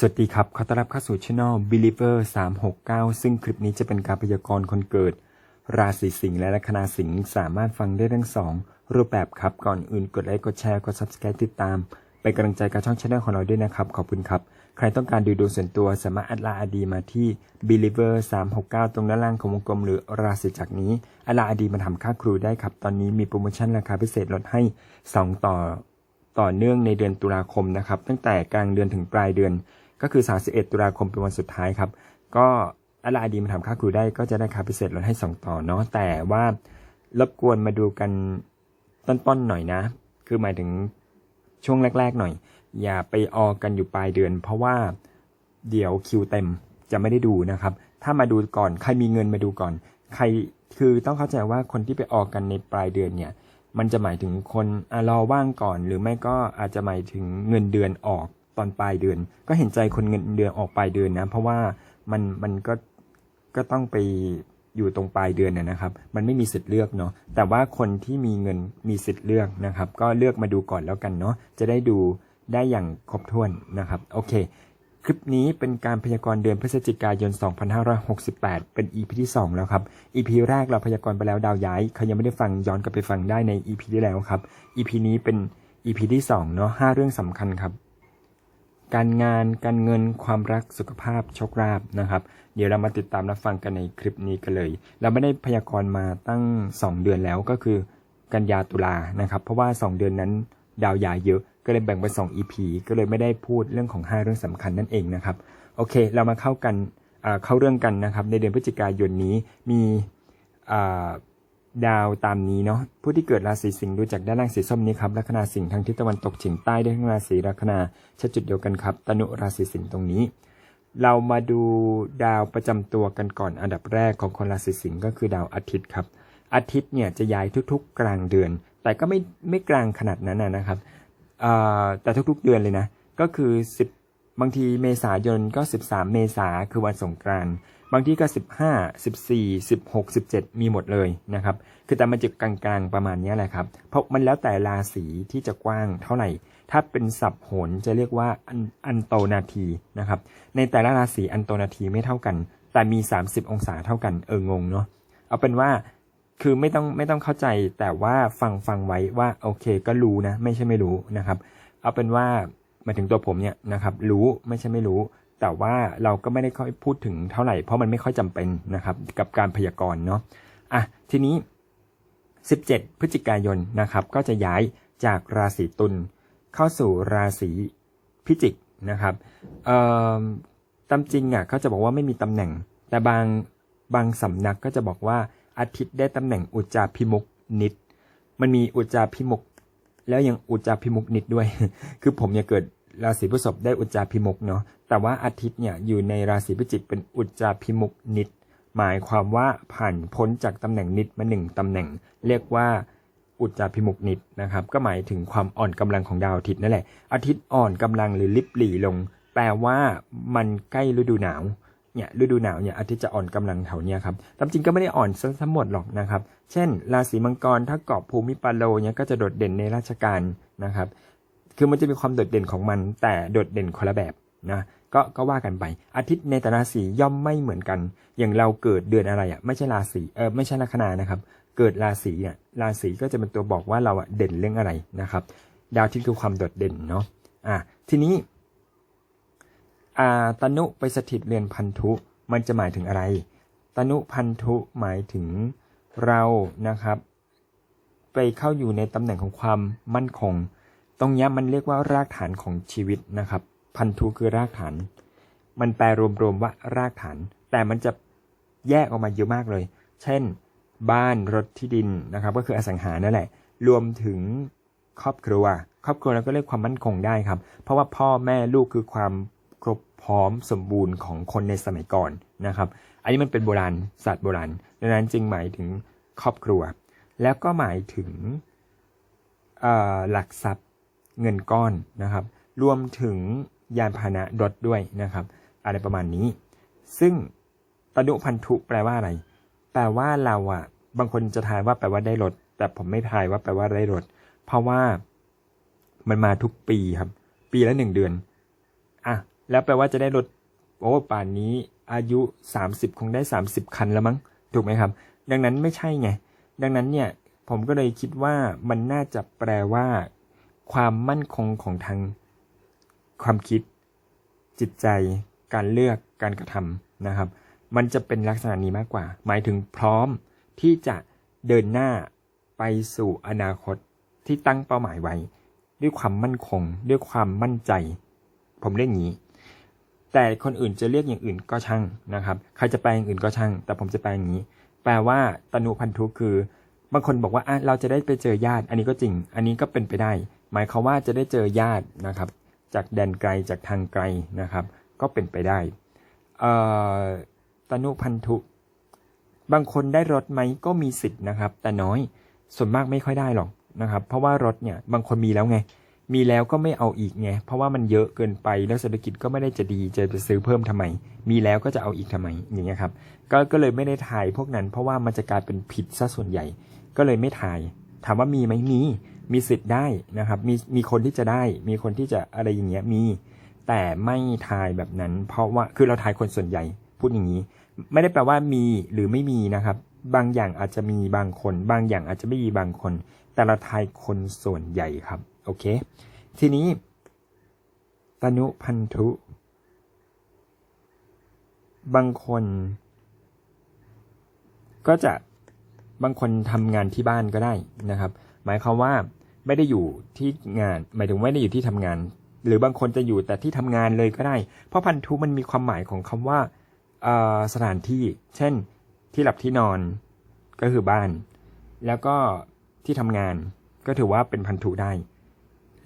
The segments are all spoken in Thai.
สวัสดีครับ ขอต้อนรับเข้าสู่ช่อง Believer 369 ซึ่งคลิปนี้จะเป็นการพยากรณ์คนเกิด ราศีสิงห์และลัคนาสิงห์สามารถฟังได้ทั้งสองรูปแบบครับ ก่อนอื่นกดไลค์ กดแชร์ กด Subscribe ติดตามเป็นกำลังใจกับช่องช anel ของเราด้วยนะครับ ขอบคุณครับ ใครต้องการดูดวงส่วนตัวสามารถแอดลน์อดีมาที่ Believer 369 ตรงด้านล่างของวงกลมหรือราศีจากนี้อดลน์อดีมาทำค่าครูได้ครับ ตอนนี้มีโปรโมชั่นราคาพิเศษลดให้ 2 ต่อต่อเนื่องในเดือนตุลาคมนะครับ ตั้งแต่กลางเดือนถึงปลายเดือน ก็คือ 31 ตุลาคมเป็นวันสุดท้ายครับ ก็อะไรดีมาทำค่าครูได้ก็จะได้ค่าพิเศษลดให้ 2 ต่อเนาะแต่ว่ารบกวนมาดูกันต้นๆหน่อยนะ คือหมายถึงช่วงแรก ๆ หน่อย อย่าไปออกกันอยู่ปลายเดือน เพราะว่าเดี๋ยวคิวเต็มจะไม่ได้ดูนะครับ ถ้ามาดูก่อนใครมีเงินมาดูก่อน ใครคือต้องเข้าใจว่าคนที่ไปออกกันในปลายเดือนเนี่ย มันจะหมายถึงคนอรอว่างก่อน หรือไม่ก็อาจจะหมายถึงเงินเดือนออก ตอนปลายเดือน ก็เห็นใจคนเงินเดือนออกปลายเดือนนะ เพราะว่ามันมันก็ก็ต้องไปอยู่ตรงปลายเดือนนะนะครับ มันไม่มีสิทธิ์เลือกเนาะ แต่ว่าคนที่มีเงินมีสิทธิ์เลือกนะครับ ก็เลือกมาดูก่อนแล้วกันเนาะ จะได้ดูได้อย่างครบถ้วนนะครับ โอเค คลิปนี้เป็นการพยากรณ์เดือนพฤศจิกายน 2568 เป็น EP ที่ 2 แล้วครับ EP แรกเราพยากรณ์ไปแล้วดาวย้าย ใครยังไม่ได้ฟังย้อนกลับไปฟังได้ใน EP ที่แล้วครับ EP นี้เป็น EP ที่2เนาะ5เรื่องสำคัญครับ การงานการเงินความรักสุขภาพโชคลาภนะครับ เดี๋ยวเรามาติดตามรับฟังกันในคลิปนี้กันเลย เราไม่ได้พยากรณ์มาตั้ง 2 เดือนแล้วก็คือกันยาตุลานะครับ เพราะว่า 2 เดือนนั้นดาวย้ายเยอะก็เลยแบ่งเป็น2 EP ก็เลยไม่ได้พูดเรื่องของ 5 เรื่องสำคัญนั่นเองนะครับโอเค เรามาเข้ากันเข้าเรื่องกันนะครับ ในเดือนพฤศจิกายนนี้มี ดาวตามนี้เนาะผู้ที่เกิดราศีสิงห์ดูจากด้านล่างสีส้มนี้ครับลัคนาสิงห์ทางทิศตะวันตกเฉียงใต้ได้ทั้งราศีลัคนาชัดจุดเดียวกันครับตนุราศีสิงห์ตรงนี้ เรามาดูดาวประจำตัวกันก่อนอันดับแรกของคนราศีสิงห์ก็คือดาวอาทิตย์ครับ อาทิตย์เนี่ยจะย้ายทุกๆ กลางเดือน แต่ก็ไม่ไม่กลางขนาดนั้นนะครับแต่ทุกๆเดือนเลยนะก็คือ 10 บางทีเมษายนก็ 13 เมษาคือวันสงกรานต์ บางที่ก็ 15 14 16 17 มีหมดเลยนะครับ คือแต่มันจะกลางๆประมาณนี้แหละครับ เพราะมันแล้วแต่ราศีที่จะกว้างเท่าไหร่ ถ้าเป็นสับโหนจะเรียกว่าอันอันโตนาทีนะครับ ในแต่ละราศีอันโตนาทีไม่เท่ากัน แต่มี 30 องศาเท่ากัน เอองงเนาะ เอาเป็นว่าคือไม่ต้องไม่ต้องเข้าใจแต่ว่าฟังฟังไว้ว่าโอเคก็รู้นะ ไม่ใช่ไม่รู้นะครับ เอาเป็นว่ามาถึงตัวผมเนี่ยนะครับรู้ไม่ใช่ไม่รู้ แต่ว่าเราก็ไม่ได้ค่อยพูดถึงเท่าไหร่ เพราะมันไม่ค่อยจำเป็นนะครับ กับการพยากรณ์เนาะอะทีนี้ 17 พฤศจิกายนนะครับ ก็จะย้ายจากราศีตุลเข้าสู่ราศีพิจิกนะครับเอ่อตามจริงอะเขาจะบอกว่าไม่มีตำแหน่ง แต่บางบางสำนักก็จะบอกว่าอาทิตย์ได้ตำแหน่งอุจจาพิมุกนิด มันมีอุจจาพิมุกแล้วยังอุจจาพิมุกนิดด้วย คือผมเนี่ยเกิดราศีพฤษภได้อุจจาพิมุกเนาะ แต่ว่าอาทิตย์เนี่ยอยู่ในราศีพิจิกเป็นอุจจาพิมุกนิด หมายความว่าผ่านพ้นจากตำแหน่งนิดมาหนึ่งตำแหน่ง เรียกว่าอุจจาพิมุกนิดนะครับ ก็หมายถึงความอ่อนกำลังของดาวอาทิตย์นั่นแหละ อาทิตย์อ่อนกำลังหรือลิบหลี่ลง แปลว่ามันใกล้ฤดูหนาวเนี่ยฤดูหนาวเนี่ยอาทิตย์จะอ่อนกำลังแถวเนี้ยครับตามจริงก็ไม่ได้อ่อนซะทั้งหมดหรอกนะครับ เช่น ราศีมังกรถ้าเกาะภูมิปาโลเนี่ยก็จะโดดเด่นในราชการนะครับ คือมันจะมีความโดดเด่นของมันแต่โดดเด่นคนละแบบนะ ก็ก็ว่ากันไป อาทิตย์ในแต่ละราศีย่อมไม่เหมือนกัน อย่างเราเกิดเดือนอะไรอะไม่ใช่ราศีเออไม่ใช่ลัคนานะครับ เกิดราศีเนี่ยราศีก็จะเป็นตัวบอกว่าเราอะเด่นเรื่องอะไรนะครับ ดาวอาทิตย์คือความโดดเด่นเนาะอะทีนี้อ่าตนุไปสถิตเรือนพันธุมันจะหมายถึงอะไร ตนุพันธุหมายถึงเรานะครับ ไปเข้าอยู่ในตำแหน่งของความมั่นคง ตรงนี้มันเรียกว่ารากฐานของชีวิตนะครับ พันธุคือรากฐาน มันแปลรวมๆว่ารากฐาน แต่มันจะแยกออกมาเยอะมากเลย เช่น บ้านรถที่ดินนะครับ ก็คืออสังหานั่นแหละ รวมถึงครอบครัว ครอบครัวเราก็เรียกความมั่นคงได้ครับ เพราะว่าพ่อแม่ลูกคือความครบพร้อมสมบูรณ์ของคนในสมัยก่อนนะครับ อันนี้มันเป็นโบราณศาสตร์โบราณ ดังนั้นจึงหมายถึงครอบครัว แล้วก็หมายถึงหลักทรัพย์เงินก้อนนะครับ รวมถึง ยานพาหนะรถด้วยนะครับ อะไรประมาณนี้ ซึ่งตนุพันธุแปลว่าอะไร แปลว่าเราอะบางคนจะทายว่าแปลว่าได้รถ แต่ผมไม่ทายว่าแปลว่าได้รถ เพราะว่ามันมาทุกปีครับ ปีละหนึ่งเดือน อะ แล้วแปลว่าจะได้รถ โอ้ป่านนี้อายุ 30 คงได้ 30 คันแล้วมั้ง ถูกไหมครับ ดังนั้นไม่ใช่ไง ดังนั้นเนี่ยผมก็เลยคิดว่ามันน่าจะแปลว่า ความมั่นคงของทาง ความคิด จิตใจ การเลือกการกระทำนะครับ มันจะเป็นลักษณะนี้มากกว่า หมายถึงพร้อมที่จะเดินหน้าไปสู่อนาคตที่ตั้งเป้าหมายไว้ ด้วยความมั่นคง ด้วยความมั่นใจ ผมเรียกอย่างนี้ แต่คนอื่นจะเรียกอย่างอื่นก็ช่างนะครับ ใครจะแปลอย่างอื่นก็ช่าง แต่ผมจะแปลอย่างนี้ แปลว่าตนุพันธุคือบางคนบอกว่าเราจะได้ไปเจอญาติ อันนี้ก็จริง อันนี้ก็เป็นไปได้ หมายความว่าจะได้เจอญาตินะครับ จากแดนไกลจากทางไกลนะครับ ก็เป็นไปได้ตนุพันธุ บางคนได้รถไหมก็มีสิทธิ์นะครับ แต่น้อยส่วนมากไม่ค่อยได้หรอกนะครับ เพราะว่ารถเนี่ยบางคนมีแล้วไง มีแล้วก็ไม่เอาอีกไงเพราะว่ามันเยอะเกินไปแล้วเศรษฐกิจก็ไม่ได้จะดีจะไปซื้อเพิ่มทำไม มีแล้วก็จะเอาอีกทำไมอย่างเงี้ยครับก็ก็เลยไม่ได้ถ่ายพวกนั้น เพราะว่ามันจะกลายเป็นผิดซะส่วนใหญ่ ก็เลยไม่ถ่าย ถามว่ามีไหมมี มีสิทธิ์ได้นะครับ มีมีคนที่จะได้ มีคนที่จะอะไรอย่างเงี้ยมี แต่ไม่ทายแบบนั้น เพราะว่าคือเราทายคนส่วนใหญ่พูดอย่างนี้ ไม่ได้แปลว่ามีหรือไม่มีนะครับ บางอย่างอาจจะมีบางคน บางอย่างอาจจะไม่มีบางคน แต่เราทายคนส่วนใหญ่ครับโอเค ทีนี้ตนุพันธุ บางคน ก็จะบางคนทำงานที่บ้านก็ได้นะครับ หมายความว่า ไม่ได้อยู่ที่งาน หมายถึงไม่ได้อยู่ที่ทำงาน หรือบางคนจะอยู่แต่ที่ทำงานเลยก็ได้ เพราะพันธุมันมีความหมายของคำว่าสถานที่ เช่น ที่หลับที่นอนก็คือบ้าน แล้วก็ที่ทำงานก็ถือว่าเป็นพันธุได้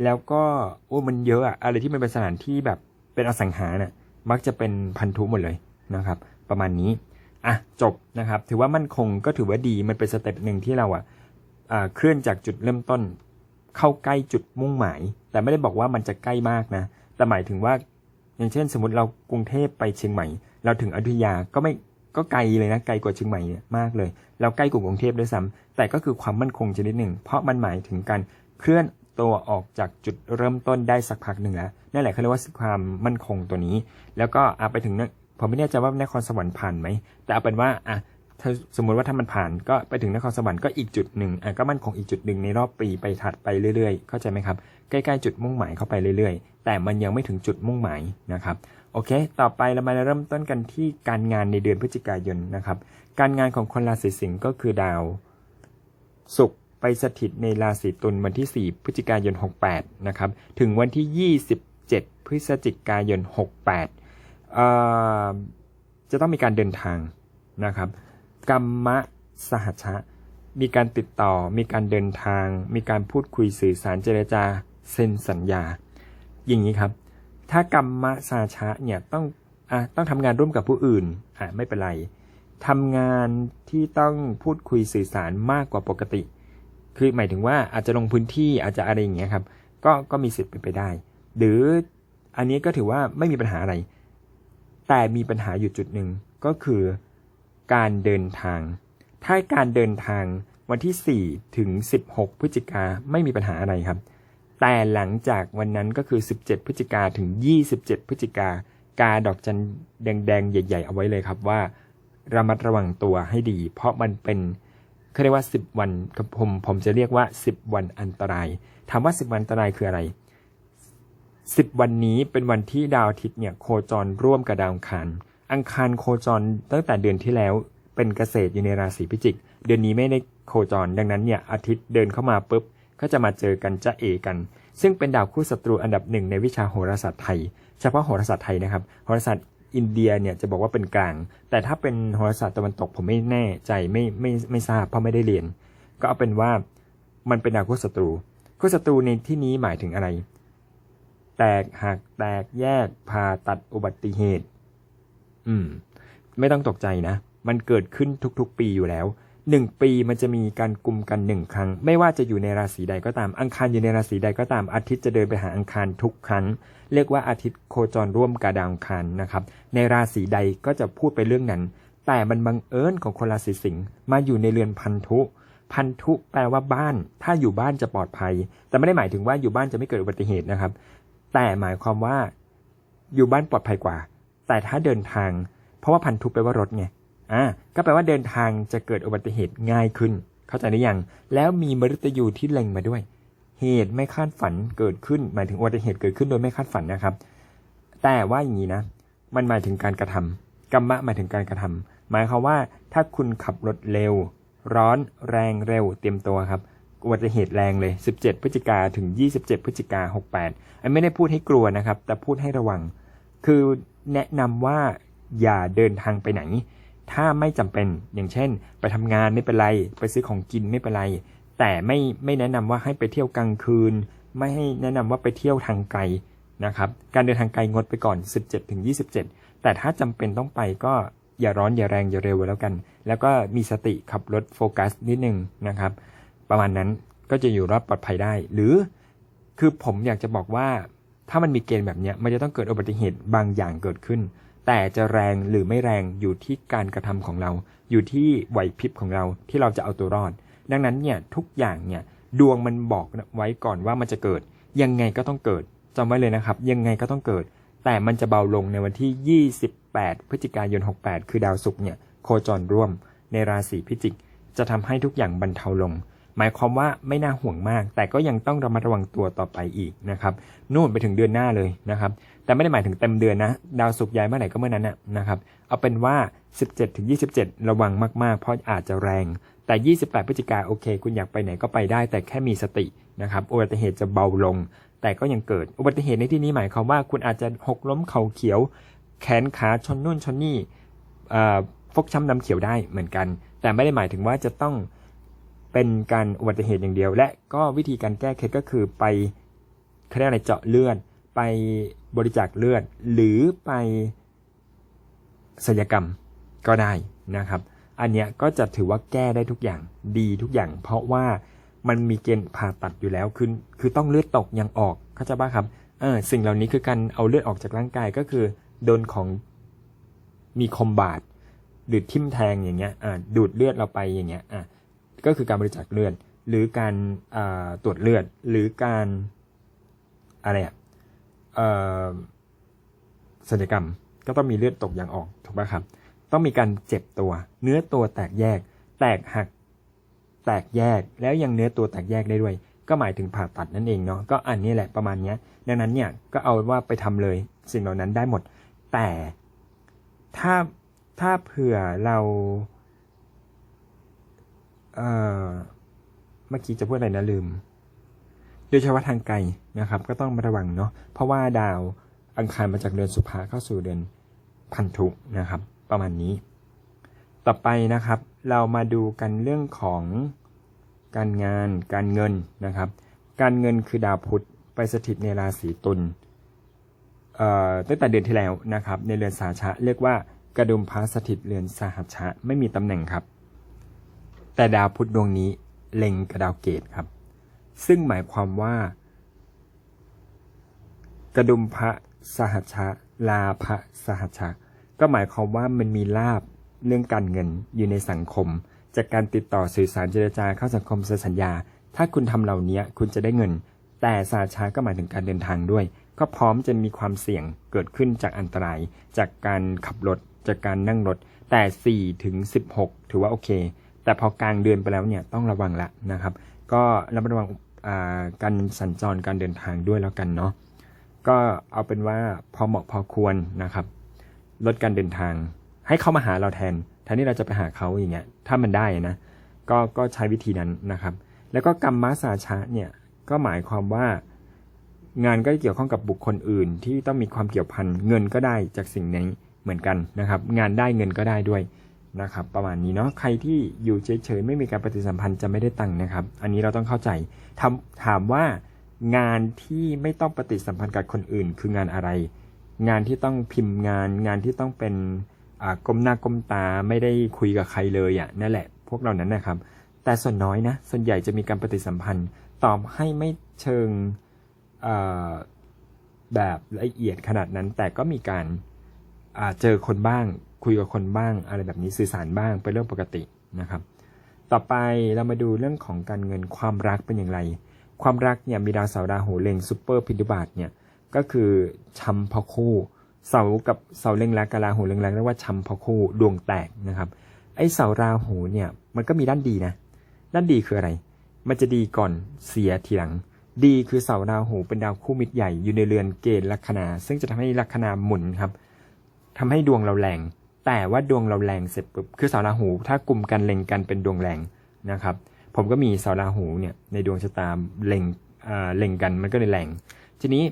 แล้วก็โอ้มันเยอะอะอะไรที่มันเป็นสถานที่แบบเป็นอสังหาเน่ะมักจะเป็นพันธุหมดเลยนะครับ ประมาณนี้อะจบนะครับ ถือว่ามั่นคงก็ถือว่าดีมันเป็นสเต็ปหนึ่งที่เราอะอ่าเคลื่อนจากจุดเริ่มต้น เข้าใกล้จุดมุ่งหมาย แต่ไม่ได้บอกว่ามันจะใกล้มากนะ แต่หมายถึงว่าอย่างเช่น สมมติเรากรุงเทพไปเชียงใหม่ เราถึงอยุธยาก็ไม่ก็ไกลเลยนะไกลกว่าเชียงใหม่เนี่ยมากเลย เราใกล้กว่ากรุงเทพด้วยซ้ำแต่ก็คือความมั่นคงชนิดหนึ่ง เพราะมันหมายถึงการเคลื่อนตัวออกจากจุดเริ่มต้นได้สักพักหนึ่งแล้วนั่นแหละเขาเรียกว่าความมั่นคงตัวนี้ แล้วก็อาไปถึงนผมไม่แน่ใจว่านครสวรรค์ผ่านไหมแต่เอาเป็นว่าอะ ถ้าสมมติว่าถ้ามันผ่านก็ไปถึงนครสวรรค์ก็อีกจุดหนึ่งอะก็มั่นคงอีกจุดหนึ่งในรอบปีไปถัดไปเรื่อยๆ เข้าใจไหมครับ ใกล้ๆจุดมุ่งหมายเข้าไปเรื่อยๆ แต่มันยังไม่ถึงจุดมุ่งหมายนะครับโอเค ต่อไปเรามาเริ่มต้นกันที่การงานในเดือนพฤศจิกายนนะครับ การงานของคนราศีสิงห์ก็คือดาวศุกร์ไปสถิตในราศีตุลวันที่ 4 พฤศจิกายน 68 นะครับ ถึงวันที่ 27 พฤศจิกายน 68 จะต้องมีการเดินทางนะครับ กรรมะสหชะ มีการติดต่อ มีการเดินทาง มีการพูดคุยสื่อสารเจรจาเซ็นสัญญา อย่างนี้ครับ ถ้ากรรมะสาชะเนี่ยต้องอะต้องทำงานร่วมกับผู้อื่นอะไม่เป็นไรทำงานที่ต้องพูดคุยสื่อสารมากกว่าปกติ คือหมายถึงว่าอาจจะลงพื้นที่อาจจะอะไรอย่างเงี้ยครับ ก็ก็มีสิทธิ์เป็นไปได้ หรืออันนี้ก็ถือว่าไม่มีปัญหาอะไร แต่มีปัญหาอยู่จุดหนึ่งก็คือ การเดินทาง ถ้าการเดินทางวันที่ 4 ถึง 16 พฤศจิกาไม่มีปัญหาอะไรครับ แต่หลังจากวันนั้นก็คือ 17 พฤศจิกาถึง 27 พฤศจิกากาดอกจันแดงๆ ใหญ่ ๆ เอาไว้เลยครับว่าระมัดระวังตัวให้ดี เพราะมันเป็นเขาเรียกว่า 10 วันผมผมจะเรียกว่า 10 วันอันตราย ถามว่า 10 วันอันตรายคืออะไร 10 วันนี้เป็นวันที่ดาวอาทิตย์เนี่ยโคจรร่วมกับดาวอังคาร อังคารโคจรตั้งแต่เดือนที่แล้วเป็นเกษตรอยู่ในราศีพิจิก เดือนนี้ไม่ได้โคจร ดังนั้นเนี่ยอาทิตย์เดินเข้ามาปุ๊บก็จะมาเจอกันจะเอกัน ซึ่งเป็นดาวคู่ศัตรูอันดับหนึ่งในวิชาโหราศาสตร์ไทย เฉพาะโหราศาสตร์ไทยนะครับโหราศาสตร์อินเดียเนี่ยจะบอกว่าเป็นกลาง แต่ถ้าเป็นโหราศาสตร์ตะวันตกผมไม่แน่ใจไม่ไม่ไม่ทราบเพราะไม่ได้เรียน ก็เอาเป็นว่ามันเป็นดาวคู่ศัตรูคู่ศัตรูในที่นี้หมายถึงอะไร แตกหักแตกแยกผ่าตัดอุบัติเหตุ อืม ไม่ต้องตกใจนะ มันเกิดขึ้นทุกๆ ปีอยู่แล้วหนึ่งปีมันจะมีการกลุ่มกันหนึ่งครั้ง ไม่ว่าจะอยู่ในราศีใดก็ตามอังคารอยู่ในราศีใดก็ตามอาทิตย์จะเดินไปหาอังคารทุกครั้ง เรียกว่าอาทิตย์โคจรร่วมกับดาวอังคารนะครับ ในราศีใดก็จะพูดไปเรื่องนั้น แต่มันบังเอิญของคนราศีสิงห์มาอยู่ในเรือนพันธุ พันธุแปลว่าบ้าน ถ้าอยู่บ้านจะปลอดภัย แต่ไม่ได้หมายถึงว่าอยู่บ้านจะไม่เกิดอุบัติเหตุนะครับ แต่หมายความว่าอยู่บ้านปลอดภัยกว่า แต่ถ้าเดินทาง เพราะว่าพันธุแปลว่ารถไงอ่าก็แปลว่าเดินทางจะเกิดอุบัติเหตุง่ายขึ้น เข้าใจหรือยัง แล้วมีมฤตยูที่เล็งมาด้วย เหตุไม่คาดฝันเกิดขึ้น หมายถึงอุบัติเหตุเกิดขึ้นโดยไม่คาดฝันนะครับ แต่ว่าอย่างนี้นะ มันหมายถึงการกระทำกรรมะหมายถึงการกระทำหมายความว่าถ้าคุณขับรถเร็ว ร้อนแรงเร็วเตรียมตัวครับอุบัติเหตุแรงเลย 17 พฤศจิกาถึง 27 พฤศจิกา68 อันไม่ได้พูดให้กลัวนะครับ แต่พูดให้ระวัง คือ แนะนำว่าอย่าเดินทางไปไหน ถ้าไม่จำเป็นอย่างเช่น ไปทำงานไม่เป็นไร ไปซื้อของกินไม่เป็นไร แต่ไม่ไม่แนะนำว่าให้ไปเที่ยวกลางคืน ไม่ให้แนะนำว่าไปเที่ยวทางไกลนะครับ การเดินทางไกลงดไปก่อน 17ถึง27 แต่ถ้าจำเป็นต้องไปก็อย่าร้อนอย่าแรงอย่าเร็วแล้วกัน แล้วก็มีสติขับรถโฟกัสนิดนึงนะครับ ประมาณนั้นก็จะอยู่รอดปลอดภัยได้ หรือคือผมอยากจะบอกว่า ถ้ามันมีเกณฑ์แบบนี้มันจะต้องเกิดอุบัติเหตุบางอย่างเกิดขึ้น แต่จะแรงหรือไม่แรงอยู่ที่การกระทำของเรา อยู่ที่ไหวพริบของเราที่เราจะเอาตัวรอด ดังนั้นเนี่ยทุกอย่างเนี่ยดวงมันบอกไว้ก่อนว่ามันจะเกิด ยังไงก็ต้องเกิดจำไว้เลยนะครับ ยังไงก็ต้องเกิด แต่มันจะเบาลงในวันที่ 28 พฤศจิกายน 68 คือดาวศุกร์เนี่ยโคจรร่วมในราศีพิจิก จะทำให้ทุกอย่างบรรเทาลง หมายความว่าไม่น่าห่วงมาก แต่ก็ยังต้องระมัดระวังตัวต่อไปอีกนะครับนู่นไปถึงเดือนหน้าเลยนะครับ แต่ไม่ได้หมายถึงเต็มเดือนนะ ดาวศุกร์ย้ายเมื่อไหร่ก็เมื่อนั้นนะนะครับ เอาเป็นว่า 17ถึง27 ระวังมากๆ เพราะอาจจะแรง แต่ 28 พฤศจิกาโอเค คุณอยากไปไหนก็ไปได้ แต่แค่มีสตินะครับอุบัติเหตุจะเบาลง แต่ก็ยังเกิดอุบัติเหตุในที่นี้หมายความว่าคุณอาจจะหกล้มเข่าเขียว แขนขาชนนู่นชนนี่ฟกช้ำดำเขียวได้เหมือนกัน แต่ไม่ได้หมายถึงว่าจะต้อง เป็นการอุบัติเหตุอย่างเดียว และก็วิธีการแก้เคล็ดก็คือไปเขาเรียกอะไรเจาะเลือดไปบริจาคเลือด หรือไปศัลยกรรมก็ได้นะครับ อันเนี้ยก็จะถือว่าแก้ได้ทุกอย่างดีทุกอย่าง เพราะว่ามันมีเกณฑ์ผ่าตัดอยู่แล้วคือคือต้องเลือดตกยังออกเข้าใจป่ะครับเออสิ่งเหล่านี้คือการเอาเลือดออกจากร่างกายก็คือโดนของมีคมบาดหรือทิ่มแทงอย่างเงี้ยอ่าดูดเลือดเราไปอย่างเงี้ยอะ ก็คือการบริจาคเลือดหรือการตรวจเลือดหรือการอะไรอะเอ่อศัลยกรรมก็ต้องมีเลือดตกยางออกถูกป่ะครับ ต้องมีการเจ็บตัว เนื้อตัวแตกแยก แตกหัก แตกแยกแล้วยังเนื้อตัวแตกแยกได้ด้วย ก็หมายถึงผ่าตัดนั่นเองเนาะก็อันนี้แหละประมาณเนี้ยดังนั้นเนี่ยก็เอาว่าไปทำเลยสิ่งเหล่านั้นได้หมด แต่ถ้าถ้าเผื่อเรา เอ่อเมื่อกี้จะพูดอะไรนะลืม โดยเฉพาะทางไกลนะครับ ก็ต้องระวังเนาะเพราะว่าดาวอังคารมาจากเดือนสุภาเข้าสู่เดือนพันธุนะครับ ประมาณนี้ ต่อไปนะครับ เรามาดูกันเรื่องของการงานการเงินนะครับ การเงินคือดาวพุธไปสถิตในราศีตุลตั้งแต่เดือนที่แล้วนะครับ ในเรือนสาชะเรียกว่ากระดุมพระสถิตเรือนสหัชชะไม่มีตำแหน่งครับ แต่ดาวพุธดวงนี้เล็งกับดาวเกตครับ ซึ่งหมายความว่า กระดุมพระสหัชะลาภสหัชชะก็หมายความว่ามันมีลาบเรื่องการเงินอยู่ในสังคม จากการติดต่อสื่อสารเจรจาเข้าสังคมเซ็นสัญญา ถ้าคุณทำเหล่านี้คุณจะได้เงิน แต่สาชาก็หมายถึงการเดินทางด้วย ก็พร้อมจะมีความเสี่ยงเกิดขึ้นจากอันตราย จากการขับรถจากการนั่งรถแต่4ถึง16 ถือว่าโอเค แต่พอกลางเดือนไปแล้วเนี่ยต้องระวังละนะครับ ก็ระมัดระวังการสัญจรการเดินทางด้วยแล้วกันเนาะก็เอาเป็นว่าพอเหมาะพอควรนะครับ ลดการเดินทาง ให้เขามาหาเราแทนแทนที่เราจะไปหาเขาอย่างเงี้ยถ้ามันได้นะก็ก็ใช้วิธีนั้นนะครับ แล้วก็กรรมมาสาชะเนี่ยก็หมายความว่า งานก็เกี่ยวข้องกับบุคคลอื่น ที่ต้องมีความเกี่ยวพันเงินก็ได้จากสิ่งนี้เหมือนกันนะครับ งานได้เงินก็ได้ด้วย นะครับประมาณนี้เนาะใครที่อยู่เฉยๆไม่มีการปฏิสัมพันธ์จะไม่ได้ตังค์นะครับ อันนี้เราต้องเข้าใจทำถามว่างานที่ไม่ต้องปฏิสัมพันธ์กับคนอื่น คืองานอะไร งานที่ต้องพิมพ์งาน งานที่ต้องเป็นก้มหน้าก้มตาไม่ได้คุยกับใครเลยอะนั่นแหละ พวกเรานั้นนะครับ แต่ส่วนน้อยนะส่วนใหญ่จะมีการปฏิสัมพันธ์ตอบให้ไม่เชิงแบบละเอียดขนาดนั้น แต่ก็มีการเจอคนบ้าง คุยกับคนบ้างอะไรแบบนี้สื่อสารบ้างเป็นเรื่องปกตินะครับ ต่อไปเรามาดูเรื่องของการเงินความรักเป็นอย่างไร ความรักเนี่ยมีดาวเสาร์ราหูเล็งซูเปอร์พินุบาทเนี่ยก็คือชัมพคู่เสากับเสาเล็งรักกับราหูเล็งรักเรียกว่าชัมพคู่ดวงแตกนะครับ ไอ้เสาราหูเนี่ยมันก็มีด้านดีนะด้านดีคืออะไร มันจะดีก่อนเสียทีหลัง ดีคือเสาราหูเป็นดาวคู่มิตรใหญ่อยู่ในเรือนเกณฑ์ลัคนา ซึ่งจะทำให้ลัคนาหมุนครับทำให้ดวงเราแรง แต่ว่าดวงเราแรงเสร็จปุ๊บคือเสาราหู ถ้ากลุ่มกันเล็งกันเป็นดวงแรงนะครับ ผมก็มีเสาราหูเนี่ยในดวงชะตาเล็งอ่าเล็งกันมันก็เลยแรง ทีนี้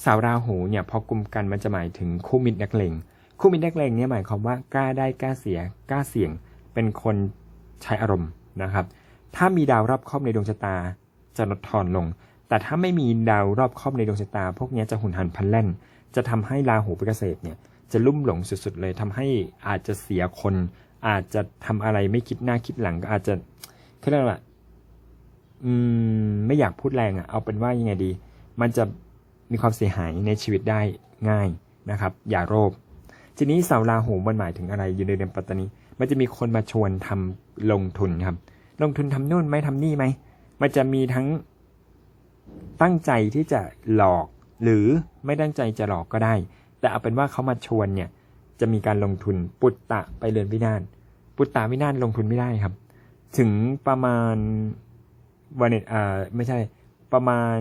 เสาราหูเนี่ยพอกลุ่มกันมันจะหมายถึงคู่มิตรนักเลงคู่มิตรนักเลงเนี่ยหมายความว่ากล้าได้กล้าเสียกล้าเสี่ยง เป็นคนใช้อารมณ์นะครับ ถ้ามีดาวรอบครอบในดวงชะตาจะลดทอนลง แต่ถ้าไม่มีดาวรอบครอบในดวงชะตา พวกเนี้ยจะหุนหันพลันแล่น จะทำให้ราหูเป็นเกษตรเนี่ย จะลุ่มหลงสุดๆเลยทำให้อาจจะเสียคน อาจจะทำอะไรไม่คิดหน้าคิดหลังก็อาจจะเขาเรียกว่าอืม ไม่อยากพูดแรงอะ่ะ เอาเป็นว่ายังไงดี มันจะมีความเสียหายในชีวิตได้ง่ายนะครับ อย่าโลภทีนี้เสาราหูมันหมายถึงอะไรอยู่ในเดือนปัตตานีมันจะมีคนมาชวนทำลงทุนครับ ลงทุนทำนู่นไหมทำนี่ไหม มันจะมีทั้งตั้งใจที่จะหลอก หรือไม่ตั้งใจจะหลอกก็ได้ แต่เอาเป็นว่าเขามาชวนเนี่ยจะมีการลงทุนปุตตะไปเรือนวินาศปุตตะวินาศลงทุนไม่ได้ครับ ถึงประมาณวันเนตอ่าไม่ใช่ประมาณ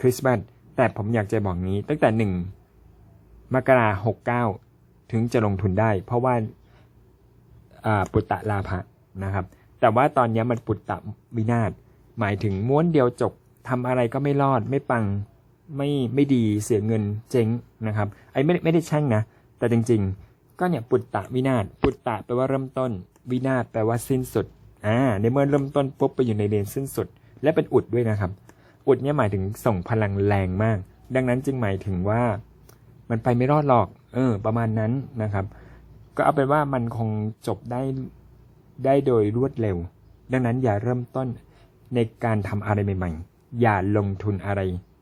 คริสต์มาสแต่ผมอยากจะบอกนี้ตั้งแต่หนึ่งมกราหกเก้าถึงจะลงทุนได้ เพราะว่าอ่าปุตตะลาภะนะครับ แต่ว่าตอนนี้มันปุตตะวินาศหมายถึงม้วนเดียวจบทำอะไรก็ไม่รอดไม่ปัง ไม่ไม่ดีเสียเงินเจ๊งนะครับไอ้ไม่ไม่ได้แช่งนะ แต่จริง ๆ ก็เนี่ยปุตตะวินาศปุตตะแปลว่าเริ่มต้น วินาศแปลว่าสิ้นสุดอ่าในเมื่อเริ่มต้นปุ๊บไปอยู่ในเดนสิ้นสุด และเป็นอุดด้วยนะครับ อุดเนี่ยหมายถึงส่งพลังแรงมาก ดังนั้นจึงหมายถึงว่า มันไปไม่รอดหรอก เออ ประมาณนั้นนะครับ ก็เอาเป็นว่ามันคงจบได้ได้โดยรวดเร็ว ดังนั้นอย่าเริ่มต้นในการทำอะไรใหม่ๆ อย่าลงทุนอะไร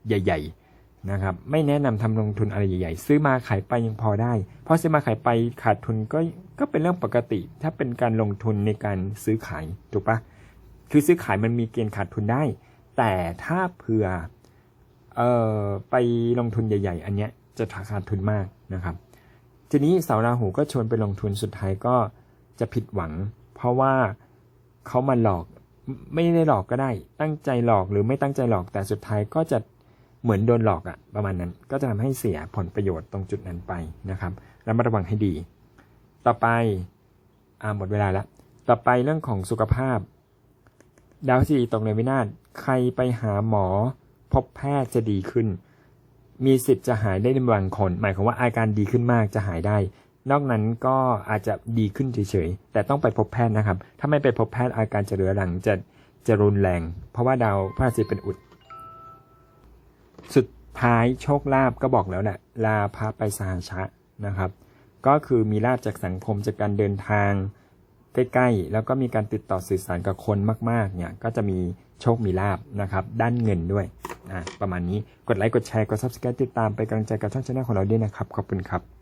ใหญ่ ๆนะครับ ไม่แนะนำทำลงทุนอะไรใหญ่ ๆ ซื้อมาขายไปยังพอได้ เพราะซื้อมาขายไปขาดทุนก็ก็เป็นเรื่องปกติ ถ้าเป็นการลงทุนในการซื้อขายถูกปะคือซื้อขายมันมีเกณฑ์ขาดทุนได้ แต่ถ้าเผื่อเอ่อไปลงทุนใหญ่ ๆ อันเนี้ยจะขาดทุนมากนะครับ ทีนี้เสาราหูก็ชวนไปลงทุนสุดท้ายก็จะผิดหวัง เพราะว่าเขามาหลอกไม่ได้หลอกก็ได้ ตั้งใจหลอกหรือไม่ตั้งใจหลอกแต่สุดท้ายก็จะ เหมือนโดนหลอกอะประมาณนั้น ก็จะทำให้เสียผลประโยชน์ตรงจุดนั้นไปนะครับระมัดระวังให้ดี ต่อไปอ่าหมดเวลาแล้ว ต่อไปเรื่องของสุขภาพ ดาวสี่ตกในวินาศใครไปหาหมอ พบแพทย์จะดีขึ้น มีสิทธิ์จะหายได้ในบางคน หมายความว่าอาการดีขึ้นมากจะหายได้ นอกนั้นก็อาจจะดีขึ้นเฉยๆ แต่ต้องไปพบแพทย์นะครับ ถ้าไม่ไปพบแพทย์อาการจะเรื้อรังจะจะรุนแรง เพราะว่าดาวพระราศีเป็นอุด สุดท้ายโชคลาภก็บอกแล้วแหละลาพระไปสหชะนะครับ ก็คือมีลาภจากสังคมจากการเดินทางใกล้ๆ แล้วก็มีการติดต่อสื่อสารกับคนมากๆ เนี่ย ก็จะมีโชคมีลาบนะครับ ด้านเงินด้วย อ่าประมาณนี้ กดไลค์ กดแชร์ กด subscribe ติดตามไปกำลังใจกับช่องชาแนลของเราด้วยนะครับ ขอบคุณครับ